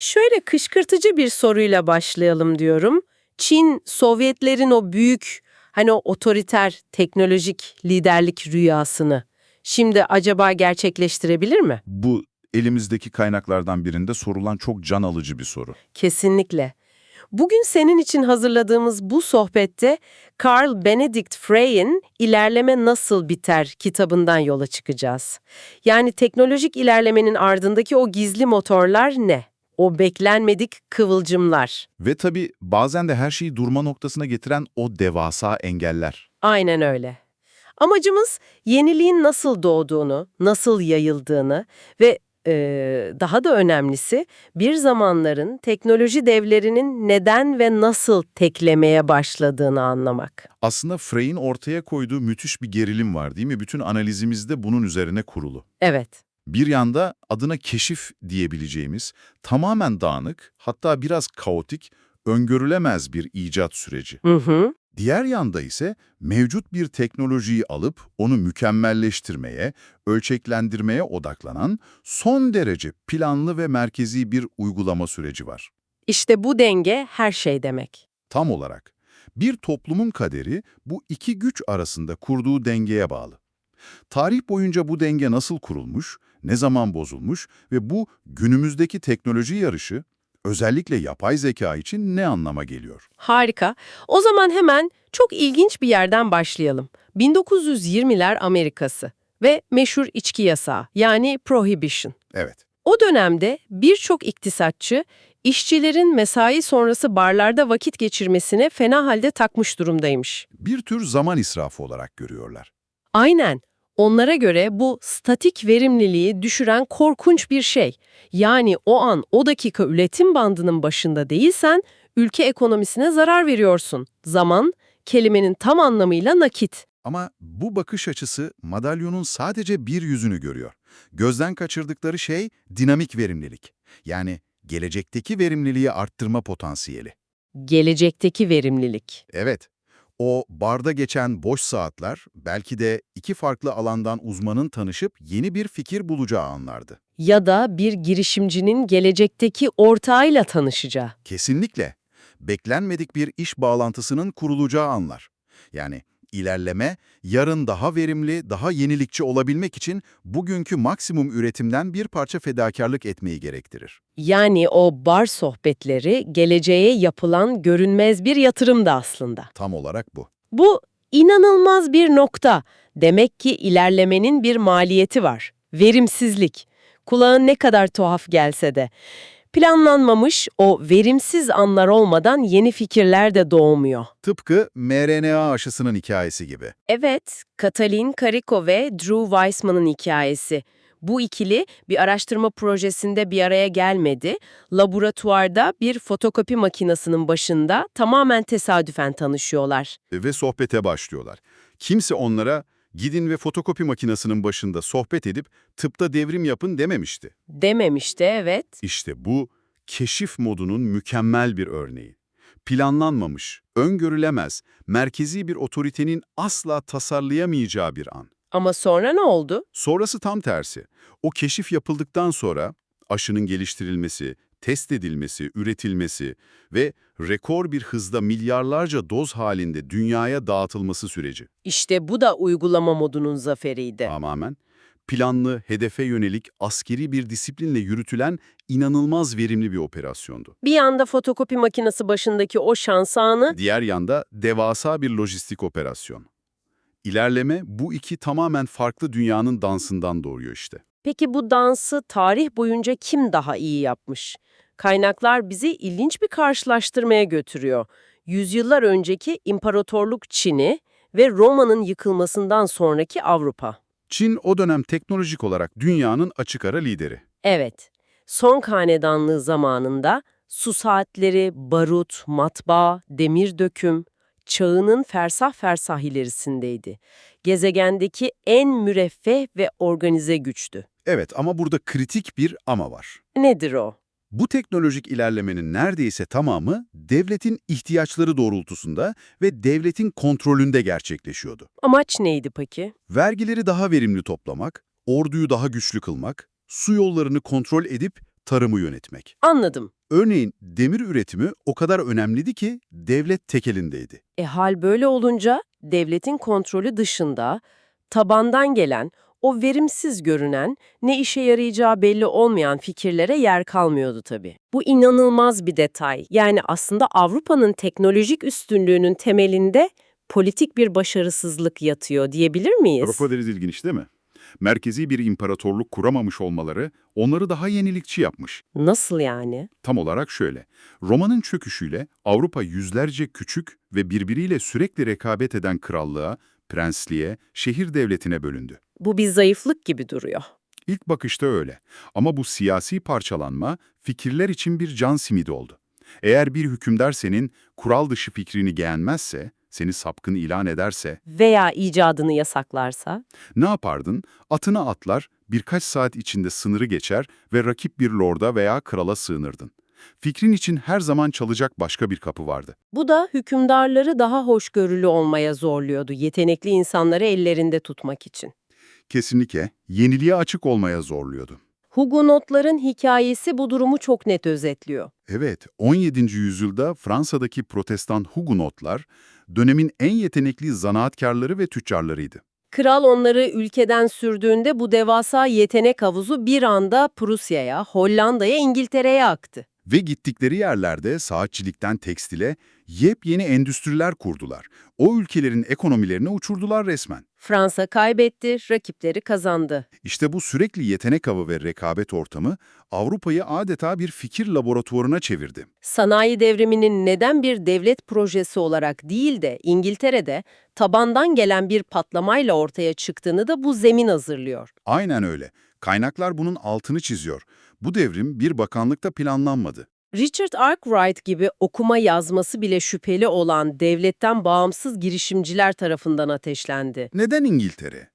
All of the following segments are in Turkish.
Şöyle kışkırtıcı bir soruyla başlayalım diyorum. Çin, Sovyetlerin o büyük, hani o otoriter, teknolojik liderlik rüyasını şimdi acaba gerçekleştirebilir mi? Bu elimizdeki kaynaklardan birinde sorulan çok can alıcı bir soru. Kesinlikle. Bugün senin için hazırladığımız bu sohbette Carl Benedict Frey'in İlerleme Nasıl Biter kitabından yola çıkacağız. Yani teknolojik ilerlemenin ardındaki o gizli motorlar ne? O beklenmedik kıvılcımlar. Ve tabii bazen de her şeyi durma noktasına getiren o devasa engeller. Aynen öyle. Amacımız yeniliğin nasıl doğduğunu, nasıl yayıldığını ve eee, daha da önemlisi bir zamanların teknoloji devlerinin neden ve nasıl teklemeye başladığını anlamak. Aslında Frey'in ortaya koyduğu müthiş bir gerilim var değil mi? Bütün analizimiz de bunun üzerine kurulu. Evet, Bir yanda adına keşif diyebileceğimiz tamamen dağınık, hatta biraz kaotik, öngörülemez bir icat süreci. hı hı, Diğer yanda ise mevcut bir teknolojiyi alıp onu mükemmelleştirmeye, ölçeklendirmeye odaklanan son derece planlı ve merkezi bir uygulama süreci var. İşte bu denge her şey demek. Tam olarak bir toplumun kaderi bu iki güç arasında kurduğu dengeye bağlı. Tarih boyunca bu denge nasıl kurulmuş, ne zaman bozulmuş ve bu günümüzdeki teknoloji yarışı özellikle yapay zeka için ne anlama geliyor? Harika. O zaman hemen çok ilginç bir yerden başlayalım. 1920'ler Amerikası ve meşhur içki yasağı yani prohibition. Evet, O dönemde birçok iktisatçı işçilerin mesai sonrası barlarda vakit geçirmesine fena halde takmış durumdaymış. bir tür zaman israfı olarak görüyorlar. Aynen. Onlara göre bu statik verimliliği düşüren korkunç bir şey. Yani o an o dakika üretim bandının başında değilsen ülke ekonomisine zarar veriyorsun. Zaman, kelimenin tam anlamıyla nakit. Ama bu bakış açısı madalyonun sadece bir yüzünü görüyor. Gözden kaçırdıkları şey dinamik verimlilik. Yani gelecekteki verimliliği arttırma potansiyeli. Gelecekteki verimlilik. Evet, o barda geçen boş saatler belki de iki farklı alandan uzmanın tanışıp yeni bir fikir bulacağı anlardı. Ya da bir girişimcinin gelecekteki ortağıyla tanışacağı. Kesinlikle. Beklenmedik bir iş bağlantısının kurulacağı anlar. Yani ilerleme, yarın daha verimli, daha yenilikçi olabilmek için bugünkü maksimum üretimden bir parça fedakarlık etmeyi gerektirir. Yani o bar sohbetleri geleceğe yapılan görünmez bir yatırım da aslında. Tam olarak bu. Bu inanılmaz bir nokta. Demek ki ilerlemenin bir maliyeti var. Verimsizlik. Kulağın ne kadar tuhaf gelse de. Planlanmamış o verimsiz anlar olmadan yeni fikirler de doğmuyor. Tıpkı mRNA aşısının hikayesi gibi. Evet, Katalin Kariko ve Drew Weissman'ın hikayesi. Bu ikili bir araştırma projesinde bir araya gelmedi. Laboratuvarda bir fotokopi makinesinin başında tamamen tesadüfen tanışıyorlar. Ve sohbete başlıyorlar. Kimse onlara gidin ve fotokopi makinesinin başında sohbet edip tıpta devrim yapın dememişti. Dememişti evet. İşte bu keşif modunun mükemmel bir örneği. Planlanmamış, öngörülemez, merkezi bir otoritenin asla tasarlayamayacağı bir an. Ama sonra ne oldu? Sonrası tam tersi. O keşif yapıldıktan sonra aşının geliştirilmesi, test edilmesi, üretilmesi ve rekor bir hızda milyarlarca doz halinde dünyaya dağıtılması süreci. İşte bu da uygulama modunun zaferiydi. Tamamen planlı, hedefe yönelik askeri bir disiplinle yürütülen inanılmaz verimli bir operasyondu. Bir yanda fotokopi makinesi başındaki o şans anı, Diğer yanda devasa bir lojistik operasyon. İlerleme bu iki tamamen farklı dünyanın dansından doğuyor işte. peki bu dansı tarih boyunca kim daha iyi yapmış? Kaynaklar bizi ilginç bir karşılaştırmaya götürüyor. Yüzyıllar önceki İmparatorluk Çin'i ve Roma'nın yıkılmasından sonraki Avrupa. Çin o dönem teknolojik olarak dünyanın açık ara lideri. Evet, son hanedanlığı zamanında su saatleri, barut, matbaa, demir döküm, çağının fersah fersah ilerisindeydi. Gezegendeki en müreffeh ve organize güçtü. Evet ama burada kritik bir ama var. Nedir o? Bu teknolojik ilerlemenin neredeyse tamamı devletin ihtiyaçları doğrultusunda ve devletin kontrolünde gerçekleşiyordu. Amaç neydi peki? Vergileri daha verimli toplamak, orduyu daha güçlü kılmak, su yollarını kontrol edip tarımı yönetmek. Anladım. Örneğin demir üretimi o kadar önemliydi ki devlet tek elindeydi. E hal böyle olunca devletin kontrolü dışında tabandan gelen, o verimsiz görünen, ne işe yarayacağı belli olmayan fikirlere yer kalmıyordu tabii. Bu inanılmaz bir detay. Yani aslında Avrupa'nın teknolojik üstünlüğünün temelinde politik bir başarısızlık yatıyor diyebilir miyiz? Avrupa deriz ilginç değil mi? Merkezi bir imparatorluk kuramamış olmaları onları daha yenilikçi yapmış. Nasıl yani? Tam olarak şöyle, Roma'nın çöküşüyle Avrupa yüzlerce küçük ve birbiriyle sürekli rekabet eden krallığa, prensliğe, şehir devletine bölündü. Bu bir zayıflık gibi duruyor. İlk bakışta öyle. Ama bu siyasi parçalanma fikirler için bir can simidi oldu. Eğer bir hükümdar senin kural dışı fikrini beğenmezse, seni sapkın ilan ederse, Veya icadını yasaklarsa? ne yapardın? Atına atlar, birkaç saat içinde sınırı geçer ve rakip bir lorda veya krala sığınırdın. Fikrin için her zaman çalacak başka bir kapı vardı. Bu da hükümdarları daha hoşgörülü olmaya zorluyordu, yetenekli insanları ellerinde tutmak için. Kesinlikle yeniliğe açık olmaya zorluyordu. Hugonotların hikayesi bu durumu çok net özetliyor. Evet, 17. yüzyılda Fransa'daki protestan Hugonotlar, dönemin en yetenekli zanaatkarları ve tüccarlarıydı. Kral onları ülkeden sürdüğünde bu devasa yetenek havuzu bir anda Prusya'ya, Hollanda'ya, İngiltere'ye aktı. Ve gittikleri yerlerde saatçilikten tekstile yepyeni endüstriler kurdular. O ülkelerin ekonomilerini uçurdular resmen. Fransa kaybetti, rakipleri kazandı. İşte bu sürekli yetenek avı ve rekabet ortamı Avrupa'yı adeta bir fikir laboratuvarına çevirdi. Sanayi devriminin neden bir devlet projesi olarak değil de İngiltere'de tabandan gelen bir patlamayla ortaya çıktığını da bu zemin hazırlıyor. Aynen öyle. Kaynaklar bunun altını çiziyor. Bu devrim bir bakanlıkta planlanmadı. Richard Arkwright gibi okuma yazması bile şüpheli olan devletten bağımsız girişimciler tarafından ateşlendi. Neden İngiltere?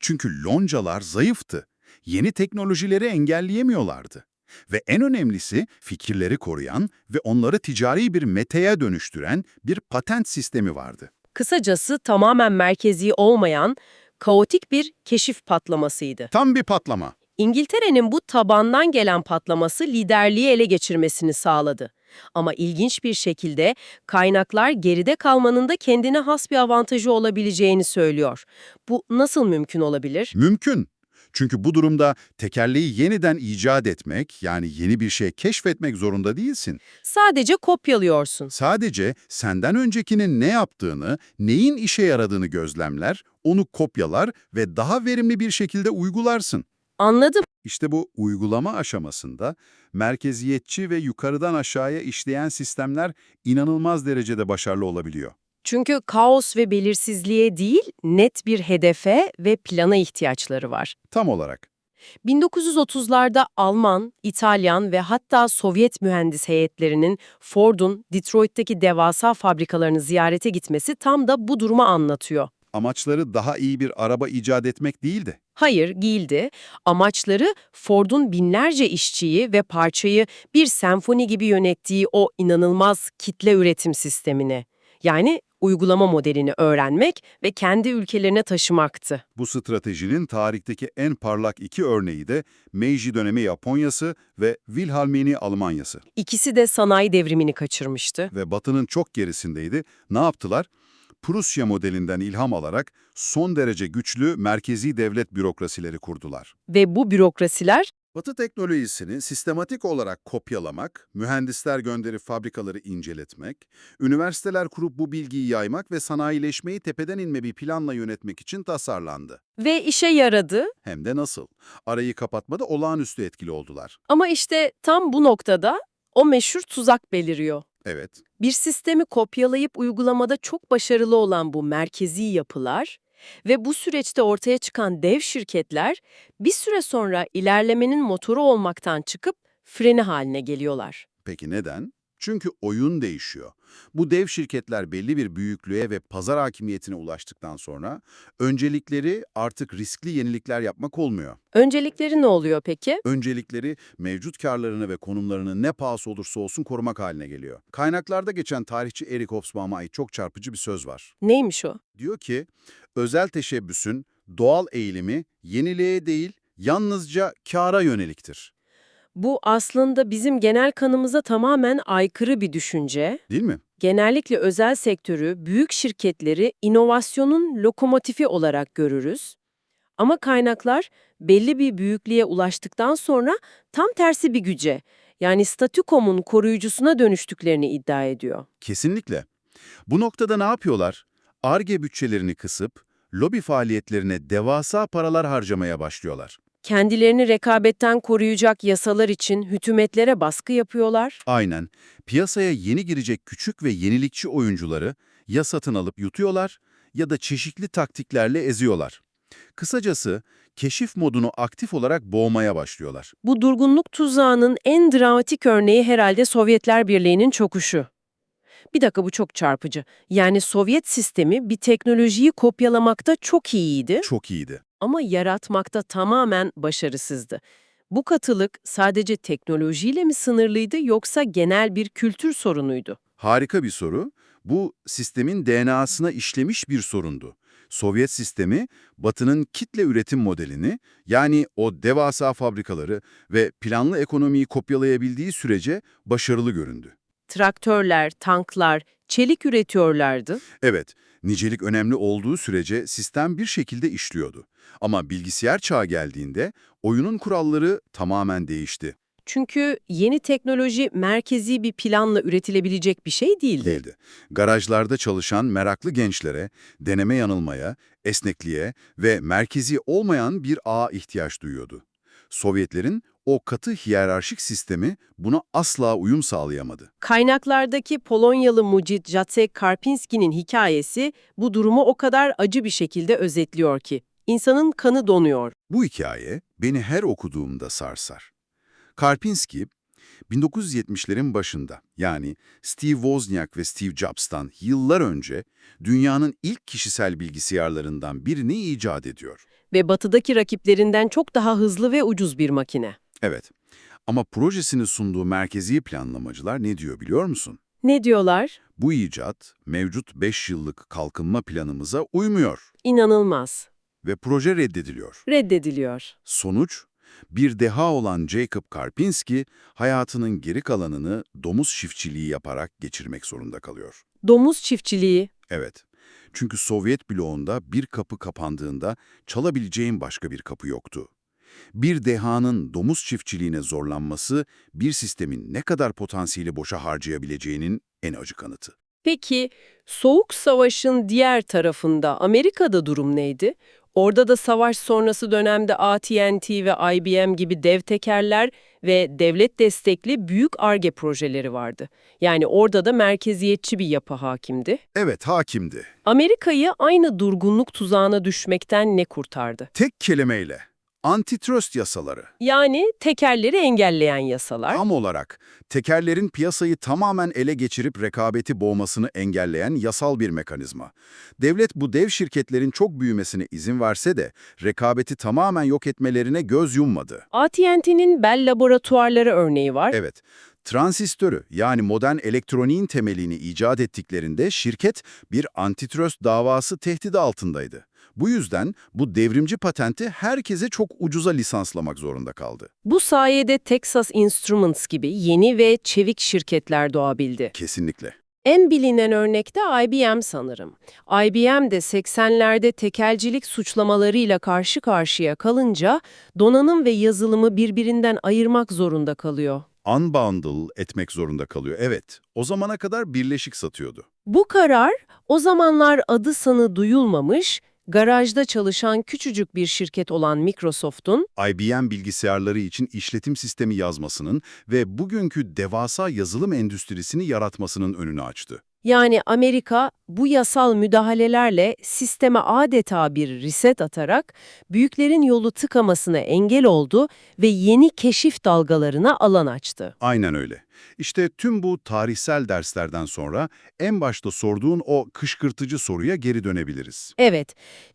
Çünkü loncalar zayıftı. Yeni teknolojileri engelleyemiyorlardı. Ve en önemlisi fikirleri koruyan ve onları ticari bir meteye dönüştüren bir patent sistemi vardı. Kısacası tamamen merkezi olmayan, kaotik bir keşif patlamasıydı. Tam bir patlama. İngiltere'nin bu tabandan gelen patlaması liderliği ele geçirmesini sağladı. Ama ilginç bir şekilde kaynaklar geride kalmanın da kendine has bir avantajı olabileceğini söylüyor. Bu nasıl mümkün olabilir? Mümkün. Çünkü bu durumda tekerleği yeniden icat etmek, yani yeni bir şey keşfetmek zorunda değilsin. Sadece kopyalıyorsun. Sadece senden öncekinin ne yaptığını, neyin işe yaradığını gözlemler, onu kopyalar ve daha verimli bir şekilde uygularsın. Anladım. İşte bu uygulama aşamasında merkeziyetçi ve yukarıdan aşağıya işleyen sistemler inanılmaz derecede başarılı olabiliyor. Çünkü kaos ve belirsizliğe değil, net bir hedefe ve plana ihtiyaçları var. Tam olarak. 1930'larda Alman, İtalyan ve hatta Sovyet mühendis heyetlerinin Ford'un Detroit'teki devasa fabrikalarını ziyarete gitmesi tam da bu durumu anlatıyor. Amaçları daha iyi bir araba icat etmek değildi. Hayır, değildi. Amaçları Ford'un binlerce işçiyi ve parçayı bir senfoni gibi yönettiği o inanılmaz kitle üretim sistemini, yani uygulama modelini öğrenmek ve kendi ülkelerine taşımaktı. Bu stratejinin tarihteki en parlak iki örneği de Meiji dönemi Japonyası ve Wilhelmini Almanyası. İkisi de sanayi devrimini kaçırmıştı. Ve Batı'nın çok gerisindeydi. Ne yaptılar? Prusya modelinden ilham alarak son derece güçlü merkezi devlet bürokrasileri kurdular. Ve bu bürokrasiler Batı teknolojisini sistematik olarak kopyalamak, mühendisler gönderip fabrikaları inceletmek, üniversiteler kurup bu bilgiyi yaymak ve sanayileşmeyi tepeden inme bir planla yönetmek için tasarlandı. ve işe yaradı Hem de nasıl? Arayı kapatmada olağanüstü etkili oldular. ama işte tam bu noktada o meşhur tuzak beliriyor. Evet, Bir sistemi kopyalayıp uygulamada çok başarılı olan bu merkezi yapılar ve bu süreçte ortaya çıkan dev şirketler bir süre sonra ilerlemenin motoru olmaktan çıkıp freni haline geliyorlar. peki neden? Çünkü oyun değişiyor. Bu dev şirketler belli bir büyüklüğe ve pazar hakimiyetine ulaştıktan sonra öncelikleri artık riskli yenilikler yapmak olmuyor. Öncelikleri ne oluyor peki? öncelikleri mevcut karlarını ve konumlarını ne pahası olursa olsun korumak haline geliyor. Kaynaklarda geçen tarihçi Eric Hobsbawm'a ait çok çarpıcı bir söz var. Neymiş o? Diyor ki, özel teşebbüsün doğal eğilimi yeniliğe değil, yalnızca kâra yöneliktir. Bu aslında bizim genel kanımıza tamamen aykırı bir düşünce. Değil mi? Genellikle özel sektörü, büyük şirketleri inovasyonun lokomotifi olarak görürüz. Ama kaynaklar belli bir büyüklüğe ulaştıktan sonra tam tersi bir güce, yani statükomun koruyucusuna dönüştüklerini iddia ediyor. Kesinlikle. Bu noktada ne yapıyorlar? ARGE bütçelerini kısıp, lobi faaliyetlerine devasa paralar harcamaya başlıyorlar. Kendilerini rekabetten koruyacak yasalar için hükümetlere baskı yapıyorlar. Aynen. Piyasaya yeni girecek küçük ve yenilikçi oyuncuları ya satın alıp yutuyorlar ya da çeşitli taktiklerle eziyorlar. Kısacası keşif modunu aktif olarak boğmaya başlıyorlar. Bu durgunluk tuzağının en dramatik örneği herhalde Sovyetler Birliği'nin çöküşü. Bir dakika bu çok çarpıcı. Yani Sovyet sistemi bir teknolojiyi kopyalamakta çok iyiydi Çok iyiydi. ama yaratmakta tamamen başarısızdı. Bu katılık sadece teknolojiyle mi sınırlıydı yoksa genel bir kültür sorunuydu? Harika bir soru. Bu sistemin DNA'sına işlemiş bir sorundu. Sovyet sistemi, Batı'nın kitle üretim modelini, yani o devasa fabrikaları ve planlı ekonomiyi kopyalayabildiği sürece başarılı göründü. Traktörler, tanklar, çelik üretiyorlardı. Evet, nicelik önemli olduğu sürece sistem bir şekilde işliyordu. Ama bilgisayar çağı geldiğinde oyunun kuralları tamamen değişti. Çünkü yeni teknoloji merkezi bir planla üretilebilecek bir şey değildi. Değildi. Garajlarda çalışan meraklı gençlere, deneme yanılmaya, esnekliğe ve merkezi olmayan bir ağa ihtiyaç duyuyordu. Sovyetlerin o katı hiyerarşik sistemi buna asla uyum sağlayamadı. Kaynaklardaki Polonyalı mucit Jacek Karpinski'nin hikayesi bu durumu o kadar acı bir şekilde özetliyor ki insanın kanı donuyor. Bu hikaye beni her okuduğumda sarsar. Karpinski, 1970'lerin başında yani Steve Wozniak ve Steve Jobs'tan yıllar önce dünyanın ilk kişisel bilgisayarlarından birini icat ediyor. Ve batıdaki rakiplerinden çok daha hızlı ve ucuz bir makine. Evet ama projesini sunduğu merkezi planlamacılar ne diyor biliyor musun? Ne diyorlar? Bu icat mevcut 5 yıllık kalkınma planımıza uymuyor İnanılmaz. ve proje reddediliyor. Reddediliyor. Sonuç, bir deha olan Jacob Karpinski hayatının geri kalanını domuz çiftçiliği yaparak geçirmek zorunda kalıyor. Domuz çiftçiliği. Evet, çünkü Sovyet bloğunda bir kapı kapandığında çalabileceğin başka bir kapı yoktu. Bir dehanın domuz çiftçiliğine zorlanması, bir sistemin ne kadar potansiyeli boşa harcayabileceğinin en acı kanıtı. Peki Soğuk Savaş'ın diğer tarafında Amerika'da durum neydi? Orada da savaş sonrası dönemde AT&T ve IBM gibi dev tekerler ve devlet destekli büyük ARGE projeleri vardı. Yani orada da merkeziyetçi bir yapı hakimdi. Evet, hakimdi. Amerika'yı aynı durgunluk tuzağına düşmekten ne kurtardı? Tek kelimeyle, antitrust yasaları. Yani tekerleri engelleyen yasalar. Tam olarak tekerlerin piyasayı tamamen ele geçirip rekabeti boğmasını engelleyen yasal bir mekanizma. Devlet bu dev şirketlerin çok büyümesine izin verse de rekabeti tamamen yok etmelerine göz yummadı. AT&T'nin Bell laboratuvarları örneği var. Evet, transistörü yani modern elektroniğin temelini icat ettiklerinde şirket bir antitrust davası tehdidi altındaydı. Bu yüzden bu devrimci patenti herkese çok ucuza lisanslamak zorunda kaldı. Bu sayede Texas Instruments gibi yeni ve çevik şirketler doğabildi. Kesinlikle. En bilinen örnek de IBM sanırım. IBM de 80'lerde tekelcilik suçlamalarıyla karşı karşıya kalınca donanım ve yazılımı birbirinden ayırmak zorunda kalıyor. Unbundle etmek zorunda kalıyor. Evet, o zamana kadar birleşik satıyordu. Bu karar o zamanlar adı sanı duyulmamış, garajda çalışan küçücük bir şirket olan Microsoft'un IBM bilgisayarları için işletim sistemi yazmasının ve bugünkü devasa yazılım endüstrisini yaratmasının önünü açtı. Yani Amerika bu yasal müdahalelerle sisteme adeta bir reset atarak büyüklerin yolu tıkamasına engel oldu ve yeni keşif dalgalarına alan açtı. Aynen öyle. İşte tüm bu tarihsel derslerden sonra en başta sorduğun o kışkırtıcı soruya geri dönebiliriz. Evet,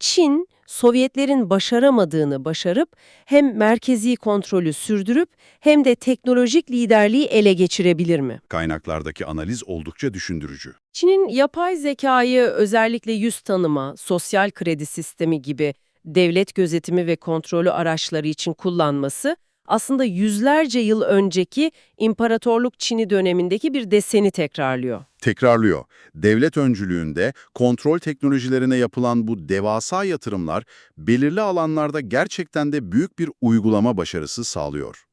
Çin, Sovyetlerin başaramadığını başarıp hem merkezi kontrolü sürdürüp hem de teknolojik liderliği ele geçirebilir mi? Kaynaklardaki analiz oldukça düşündürücü. Çin'in yapay zekayı özellikle yüz tanıma, sosyal kredi sistemi gibi devlet gözetimi ve kontrolü araçları için kullanması aslında yüzlerce yıl önceki İmparatorluk Çin'i dönemindeki bir deseni tekrarlıyor. Tekrarlıyor. Devlet öncülüğünde kontrol teknolojilerine yapılan bu devasa yatırımlar belirli alanlarda gerçekten de büyük bir uygulama başarısı sağlıyor.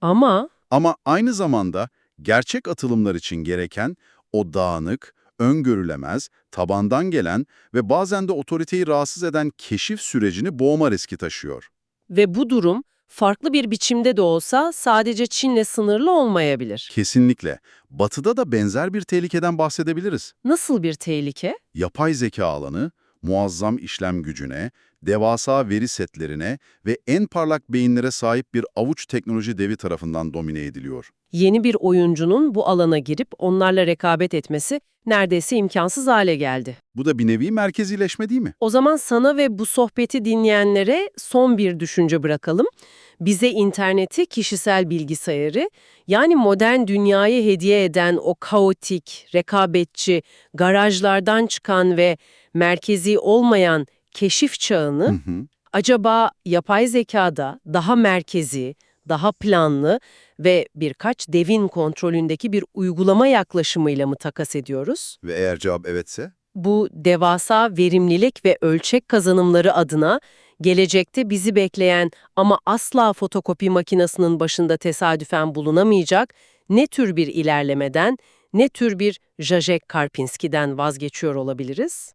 Ama Ama aynı zamanda gerçek atılımlar için gereken o dağınık, öngörülemez, tabandan gelen ve bazen de otoriteyi rahatsız eden keşif sürecini boğma riski taşıyor. ve bu durum farklı bir biçimde de olsa sadece Çin'le sınırlı olmayabilir. Kesinlikle. Batı'da da benzer bir tehlikeden bahsedebiliriz. Nasıl bir tehlike? Yapay zeka alanı, muazzam işlem gücüne, devasa veri setlerine ve en parlak beyinlere sahip bir avuç teknoloji devi tarafından domine ediliyor. Yeni bir oyuncunun bu alana girip onlarla rekabet etmesi neredeyse imkansız hale geldi. Bu da bir nevi merkezileşme değil mi? O zaman sana ve bu sohbeti dinleyenlere son bir düşünce bırakalım. Bize interneti, kişisel bilgisayarı, yani modern dünyayı hediye eden o kaotik, rekabetçi, garajlardan çıkan ve merkezi olmayan keşif çağını Hı hı. acaba yapay zekada daha merkezi, daha planlı ve birkaç devin kontrolündeki bir uygulama yaklaşımıyla mı takas ediyoruz? Ve eğer cevap evetse? bu devasa verimlilik ve ölçek kazanımları adına gelecekte bizi bekleyen ama asla fotokopi makinesinin başında tesadüfen bulunamayacak ne tür bir ilerlemeden, ne tür bir Zizek Karpinski'den vazgeçiyor olabiliriz?